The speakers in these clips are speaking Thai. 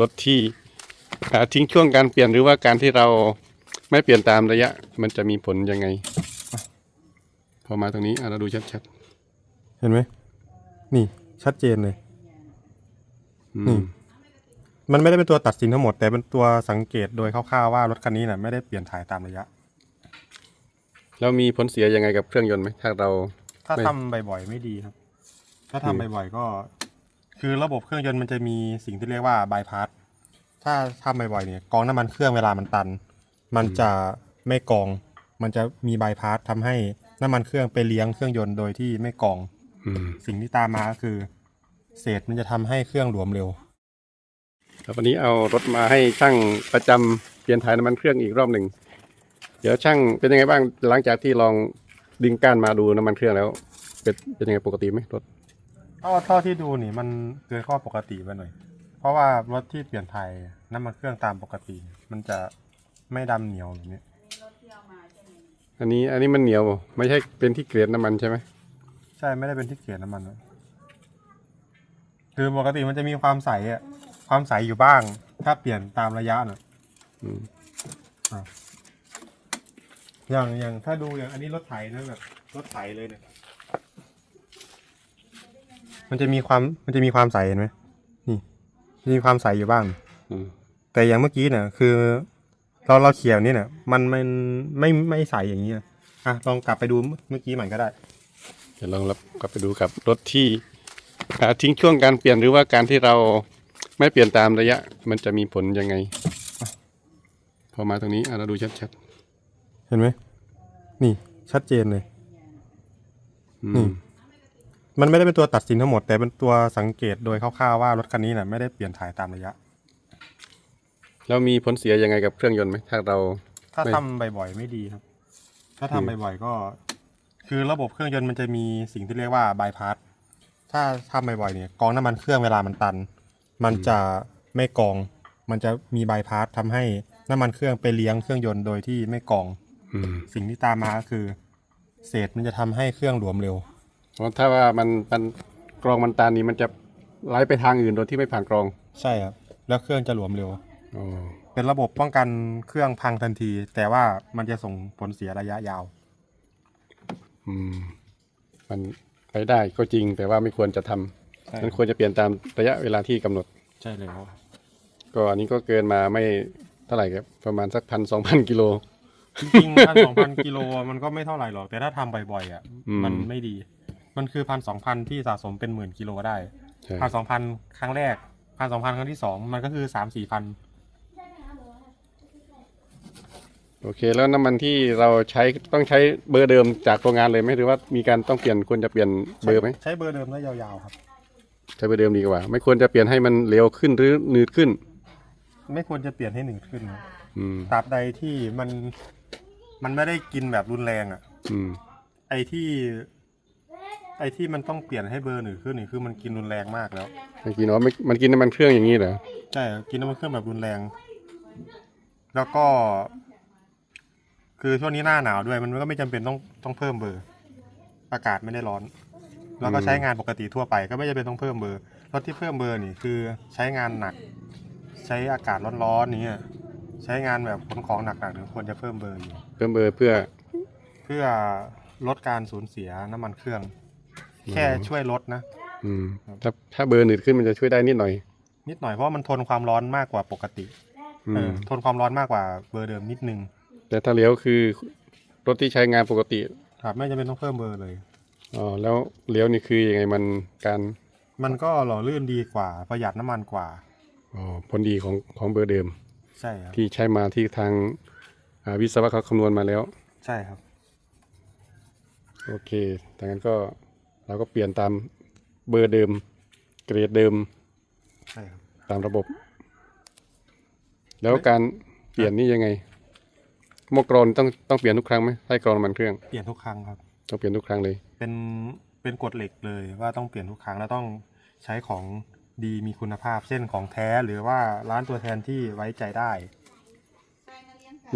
รถที่อ่าทิ้งช่วงการเปลี่ยนหรือว่าการที่เราไม่เปลี่ยนตามระยะ มันจะมีผลยังไงอะพอมาตรงนี้อะเราดูชัดเห็นไหม นี่ชัดเจนเลยๆอืนี่มมันไม่ได้เป็นตัวตัดสินทั้งหมด แต่เป็นตัวสังเกตโดยคร่าวๆว่ารถคันนี้น่ะไม่ได้เปลี่ยนถ่ายตามระยะ แล้วมีผลเสียยังไงกับเครื่องยนต์ไหมถ้าเรา ถ้าไม่ทำบ่อยๆไม่ดีครับ ถ้าทำบ่อยๆก็ คือระบบเครื่องยนต์มันจะมีสิ่งที่เรียกว่าบายพาสถ้าทำบ่อยๆเนี่ยกรองน้ำมันเครื่องเวลามันตัน มันจะไม่กรอง มันจะมีบายพาสทำให้น้ำมันเครื่องไปเลี้ยงเครื่องยนต์โดยที่ไม่กรองอืมสิ่งที่ตามมาก็คือ เศษมันจะทำให้เครื่องหลวมเร็วครับวันนี้เอารถมาให้ช่างประจำเปลี่ยนถ่ายน้ำมันเครื่องอีกรอบหนึ่งเดี๋ยวช่างเป็นยังไงบ้างหลังจากที่ลองดึงก้านมาดูน้ำมันเครื่องแล้ว เป็นเป็นยังไงปกติไหมรถ เท่าเท่าที่ดูนี่มันเกินข้อปกติไปหน่อย เพราะว่ารถที่เปลี่ยนไทยน้ำมันเครื่องตามปกติ มันจะไม่ดำเหนียวแบบนี้อันนี้อันนี้มันเหนียวไม่ใช่เป็นที่เกลียดน้ำมันใช่ไหมใช่ไม่ได้เป็นที่เกียรน้ำมันนะคือปกติมันจะมีความใสอะความใสอยู่บ้าง ถ้าเปลี่ยนตามระยะน่ะอืมอย่างอย่างถ้าดูอย่างอันนี้รถไถนะแบบรถไถเลยเนี่ย มันจะมีความมันจะมีความใสเห็นไหมนี่มันจะมีความใสอยู่บ้าง อืมแต่อย่างเมื่อกี้เนี่ยคือ เราเราเขียวนี่เนี่ยมันมันไม่ไม่ใสอย่างนี้นะอะลองกลับไปดูเมื่อกี้ใหม่ก็ได้ เดี๋ยวลองรับกลับไปดูกับรถที่อ่าทิ้งช่วงการเปลี่ยนหรือว่าการที่เราไม่เปลี่ยนตามระยะ มันจะมีผลยังไงอะพอมาตรงนี้อะเราดูชัดเห็นไหมนี่ชัดเจนเลย ๆอืนี่ม มันไม่ได้เป็นตัวตัดสินทั้งหมด แต่เป็นตัวสังเกตโดยคร่าวๆว่ารถคันนี้น่ะไม่ได้เปลี่ยนถ่ายตามระยะ แล้วมีผลเสียยังไงกับเครื่องยนต์ไหมถ้าเรา ถ้าไม่ ทำบ่อยๆไม่ดีครับ ถ้าทำบ่อยๆก็ คือระบบเครื่องยนต์มันจะมีสิ่งที่เรียกว่าบายพาสถ้าทำบ่อยๆเนี่ยกรองน้ำมันเครื่องเวลามันตัน มันจะไม่กรอง มันจะมีบายพาสทำให้น้ำมันเครื่องไปเลี้ยงเครื่องยนต์โดยที่ไม่กรอง อืมสิ่งที่ตามมาก็คือ เศษมันจะทำให้เครื่องหลวมเร็วเพราะ ถ้าว่ามันมันกรองมันตานี้มันจะไหลไปทางอื่นโดยที่ไม่ผ่านกรองใช่ครับ แล้วเครื่องจะหลวมเร็ว อ๋อเป็นระบบป้องกันเครื่องพังทันที แต่ว่ามันจะส่งผลเสียระยะยาว อืม มันไปได้ก็จริง แต่ว่าไม่ควรจะทำใช่ มันควรจะเปลี่ยนตามระยะเวลาที่กำหนด ใช่แล้วก็อันนี้ก็เกินมาไม่เท่าไหร่ครับ ประมาณสักพันสองพันกิโล จริงๆพันสองพันกิโลมันก็ไม่เท่าไหร่หรอก แต่ถ้าทำบ่อยๆอะ อืม มันไม่ดี มันคือพันสองพันที่สะสมเป็นหมื่นกิโลได้ใช่พันสองพันครั้งแรกพันสองพันครั้งที่สองมันก็คือสามสี่พันโอเค แล้วน้ำมันที่เราใช้ต้องใช้เบอร์เดิมจากโรงงานเลยไหมหรือว่ามีการต้องเปลี่ยนควรจะเปลี่ยนเบอร์ไหมใช้เบอร์เดิมได้ยาวๆครับ ใช้เบอร์เดิมดีกว่า ไม่ควรจะเปลี่ยนให้มันเร็วขึ้นหรือหนืดขึ้น ไม่ควรจะเปลี่ยนให้หนึ่งขึ้นนะอืมตราบใดที่มันมันไม่ได้กินแบบรุนแรงอะ อืมไอ้ที่ ไอ้ที่มันต้องเปลี่ยนให้เบอร์หนึ่งขึ้นนี่คือมันกินรุนแรงมากแล้วเมื่อกี้เนาะไม่มันกินน้ำมันเครื่องอย่างนี้เหรอ ใช่กินน้ำมันเครื่องแบบรุนแรง แล้วก็ คือช่วงนี้หน้าหนาวด้วยมันก็ไม่จำเป็นต้องต้องเพิ่มเบอร์ อากาศไม่ได้ร้อน แล้วก็ใช้งานปกติทั่วไป ก็ไม่จำเป็นต้องเพิ่มเบอร์รถที่เพิ่มเบอร์นี่คือใช้งานหนัก ใช้อากาศร้อนๆนี้ยใช้งานแบบขนของหนักๆถึงควรจะเพิ่มเบอร์อยู่เพิ่มเบอร์เพื่อเพื่อลดการสูญเสียน้ำมันเครื่อง แค่ช่วยลดนะ อืมถ้าถ้าเบอร์หนืดขึ้นมันจะช่วยได้นิดหน่อย นิดหน่อยเพราะว่ามันทนความร้อนมากกว่าปกติอืเอมอทนความร้อนมากกว่าเบอร์เดิมนิดนึง แต่ถ้าเลี้ยวคือรถที่ใช้งานปกติ ครับไม่จำเป็นต้องเพิ่มเบอร์เลยอ๋อแล้วเลี้ยวนี่คือยังไงมันการมันก็หล่อลื่นดีกว่า ประหยัดน้ำมันกว่าอ๋อผลดีของของเบอร์เดิม ใช่ครับที่ใช้มาที่ทางอ่าวิศวะเขาคำนวณมาแล้ว ใช่ครับ โอเคดังนั้นก็ เราก็เปลี่ยนตามเบอร์เดิม เกรดเดิม ใช่ครับตามระบบ แล้วการเปลี่ยนนี่ยังไงโมกรอนต้องต้องเปลี่ยนทุกครั้งไหมใต้กรองน้ำมันเครื่อง เปลี่ยนทุกครั้งครับ ต้องเปลี่ยนทุกครั้งเลย เป็นเป็นกฎเหล็กเลยว่าต้องเปลี่ยนทุกครั้งแล้วต้องใช้ของดีมีคุณภาพเช่นของแท้หรือว่าร้านตัวแทนที่ไว้ใจได้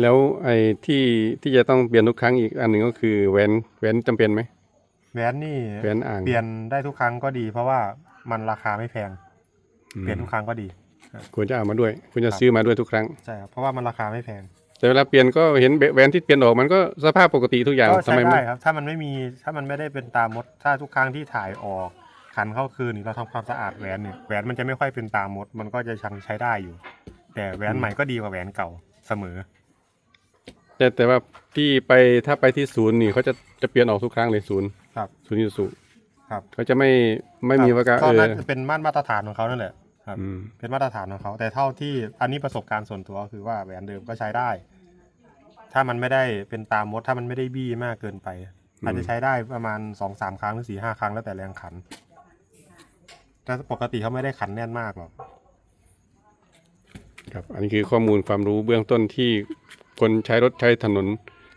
แล้วไอ้ที่ที่จะต้องเปลี่ยนทุกครั้งอีกอันหนึ่งก็คือแหวนแหวนจำเป็นไหม แหวนนี่แหวนอ่างเปลี่ยนได้ทุกครั้งก็ดี เพราะว่ามันราคาไม่แพงอืมเปลี่ยนทุกครั้งก็ดีครับควรจะเอามาด้วยควรจะครับซื้อมาด้วยทุกครั้งใช่ครับเพราะว่ามันราคาไม่แพง แต่เวลาเปลี่ยนก็เห็นแหวนที่เปลี่ยนออกมันก็สภาพปกติทุกอย่างก็ทำใช้ไมไม่ได้ครับ ถ้ามันไม่มีถ้ามันไม่ได้เป็นตามมด ถ้าทุกครั้งที่ถ่ายออกขันเข้าคืนนี่เราทำความสะอาดแหวนเนี่ยแหวนมันจะไม่ค่อยเป็นตามมด มันก็จะยังใช้ได้อยู่ แต่แหวนใหม่ก็ดีกว่าแหวนเก่าเสมอ แต่แต่ว่าพี่ไปถ้าไปที่ศูนย์นี่เขาจะจะเปลี่ยนออกทุกครั้งเลยศูนย์ ครับศูนย์ยูสุครับเขาจะไม่ไม่มีว่าการก็เออน่าจะเป็นมาตรมาตรฐานของเขานั่นแหละครับอืมเป็นมาตรฐานของเขา แต่เท่าที่อันนี้ประสบการณ์ส่วนตัวก็คือว่าแหวนเดิมก็ใช้ได้ ถ้ามันไม่ได้เป็นตามมดถ้ามันไม่ได้บี้มากเกินไปอาจจะใช้ได้ประมาณสองสามครั้งหรือสี่ห้าครั้งแล้วแต่แรงขัน แต่ปกติเขาไม่ได้ขันแน่นมากหรอกครับ อันนี้คือข้อมูลความรู้เบื้องต้นที่คนใช้รถใช้ถนน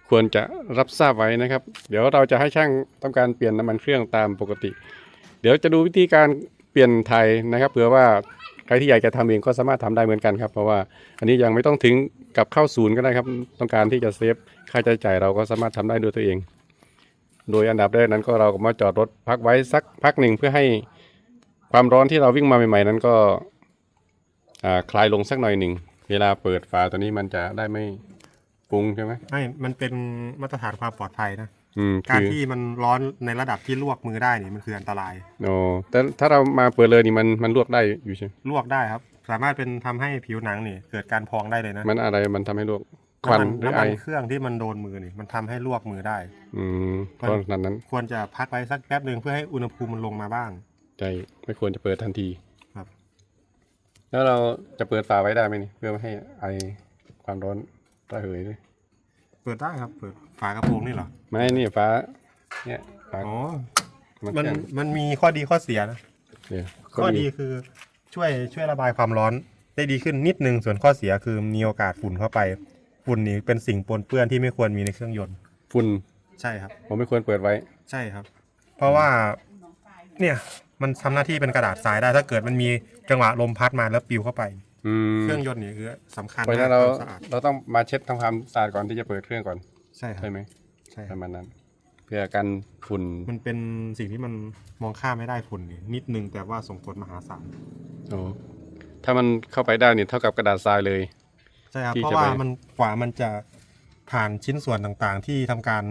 ควรจะรับทราบไว้นะครับ เดี๋ยวเราจะให้ช่างต้องการเปลี่ยนน้ำมันเครื่องตามปกติ เดี๋ยวจะดูวิธีการเปลี่ยนไทยนะครับเผื่อว่าใครที่อยากจะทำเองก็สามารถทำได้เหมือนกันครับ เพราะว่าอันนี้ยังไม่ต้องถึงกับเข้าศูนย์ก็ได้ครับ ต้องการที่จะเซฟค่าใช้จ่ายเราก็สามารถทำได้ด้วยตัวเอง โดยอันดับแรกนั้นก็เราก็มาจอดรถพักไว้สักพักหนึ่งเพื่อให้ความร้อนที่เราวิ่งมาใหม่ๆนั้นก็คลายลงสักหน่อยหนึ่ง เวลาเปิดฝาตัวนี้มันจะได้ไม่ ฟุ้งใช่ไหมไม่มันเป็นมาตรฐานความปลอดภัยนะ อืมการคือที่มันร้อนในระดับที่ลวกมือได้นี่มันคืออันตราย โอ้แต่ถ้าเรามาเปิดเลยนี่มันมันลวกได้อยู่ใช่ไหมลวกได้ครับ สามารถเป็นทำให้ผิวหนังนี่เกิดการพองได้เลยนะมันอะไรมันทำให้ลวกควันน้ำมันหรือน้ำไอมันเครื่องที่มันโดนมือนี่มันทำให้ลวกมือได้ อืมควัก็นนั้นนั้นควรจะพักไว้สักแป๊บหนึ่งเพื่อให้อุณหภูมิมันลงมาบ้าง ใจไม่ควรจะเปิดทันทีครับ แล้วเราจะเปิดฝาไว้ได้ไหมนี่เพื่อไม่ให้ไอความร้อน ระเหยด้วยเปิดได้ครับ เปิดฝากระโปรงนี่เหรอ ไม่นี่ฟ้า เนี่ยฝาอ๋อ มันมันเครื่องมันมีข้อดีข้อเสียนะเนี่ยข้อดีคือช่วยช่วยระบายความร้อนได้ดีขึ้นนิดนึง ส่วนข้อเสียคือมีโอกาสฝุ่นเข้าไป ฝุ่นนี่เป็นสิ่งปนเปื้อนที่ไม่ควรมีในเครื่องยนต์ ฝุ่นใช่ครับ ผมไม่ควรเปิดไว้ ใช่ครับ เพราะว่าเนี่ยมันทำหน้าที่เป็นกระดาษทรายได้ถ้าเกิดมันมีจังหวะลมพัดมาแล้วปลิวเข้าไป อืมเครื่องยนต์นี่คือสำคัญเพราะฉะมานั้กนเราความสะอาดเราต้องมาเช็ดทำความสะอาดก่อนที่จะเปิดเครื่องก่อนใช่ครับใช่ไหมใช่คปรับ ระมาณนั้น เพื่อกันฝุ่นมันเป็นสิ่งที่มันมองข้ามไม่ได้ฝุ่นนี่นิดนึงแต่ว่าส่งผลมหาศาลโอ้ถ้ามันเข้าไปได้นี่เท่ากับกระดาษทรายเลย ใช่ครับที่เพราะจะว่าไป มันกว่ามันจะผ่านชิ้นส่วนต่างๆ ที่ทำการ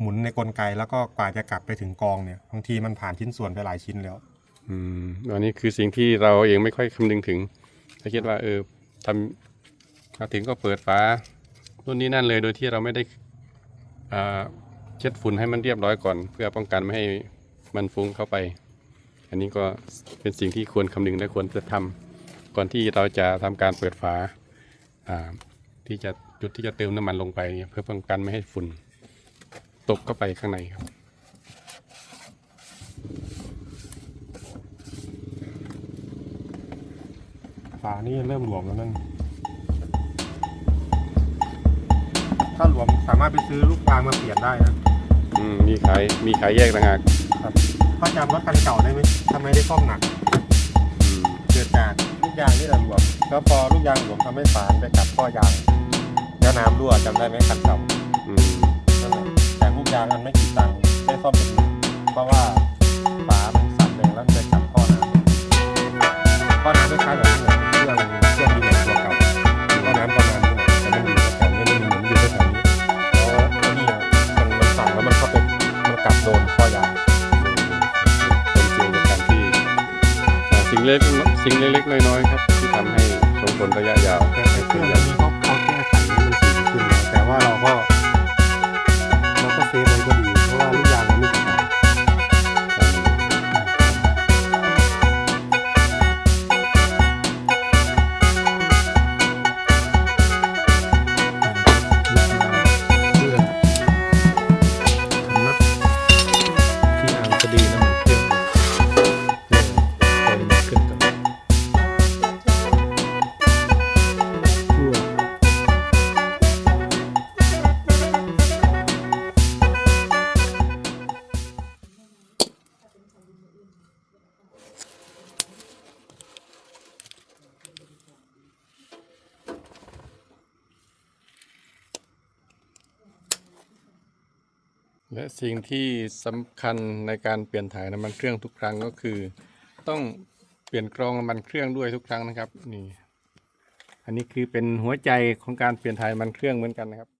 หมุนในกลไก แล้วก็กว่าจะกลับไปถึงกองเนี่ยบางทีมันผ่านชิ้นส่วนไปหลายชิ้นแล้ว อืมอันนี้คือสิ่งที่เราเองไม่ค่อยคำนึงถึง ถ้าคิดว่าเออทำมาถึงก็เปิดฝารุ่นนี้นั่นเลยโดยที่เราไม่ได้เช็ดฝุ่นให้มันเรียบร้อยก่อน เพื่อป้องกันไม่ให้มันฟุ้งเข้าไป อันนี้ก็เป็นสิ่งที่ควรคำนึงและควรจะทำก่อนที่เราจะทำการเปิดฝาที่จะจุดที่จะเติมน้ำมันลงไป เพื่อป้องกันไม่ให้ฝุ่นตกเข้าไปข้างในครับ ฝานี่เริ่มหลวมแล้วนั่นถ้าหลวมสามารถไปซื้อลูกยางมาเปลี่ยนได้นะอืมมีขายมีขายแยกต่างหากครับพ่อจำรถคันเก่าได้ไหมทำไมได้ซ่อมหนักอืมเกิดจากลูกยางนี่แหละหลวม แล้วพอลูกยางหลวมทำให้ฝาไปกับข้อยางแล้วน้ำรั่วจำได้ไหมคันเก่าอืมนั่นแหละแต่ลูกยางมันไม่กี่ตังค์ได้ซ่อมเป็นหมื่นเพราะว่าฝามันสั่นแรงแล้วมันไปจับข้อน้ำข้อน้ำคล้ายๆแบบเหมือนเครื่ สิ่งเล็กๆน้อยๆครับ ที่ทำให้ส่งผลระยะยาวแต่ไอ้เครื่องนี้เขาเขาแก้ไขให้มันสีขึ้นแล้วแต่ว่าเราก็ และสิ่งที่สำคัญในการเปลี่ยนถ่ายน้ำมันเครื่องทุกครั้งก็คือ ต้องเปลี่ยนกรองน้ำมันเครื่องด้วยทุกครั้งนะครับนี่อันนี้คือเป็นหัวใจของการเปลี่ยนถ่ายน้ำมันเครื่องเหมือนกันนะครับ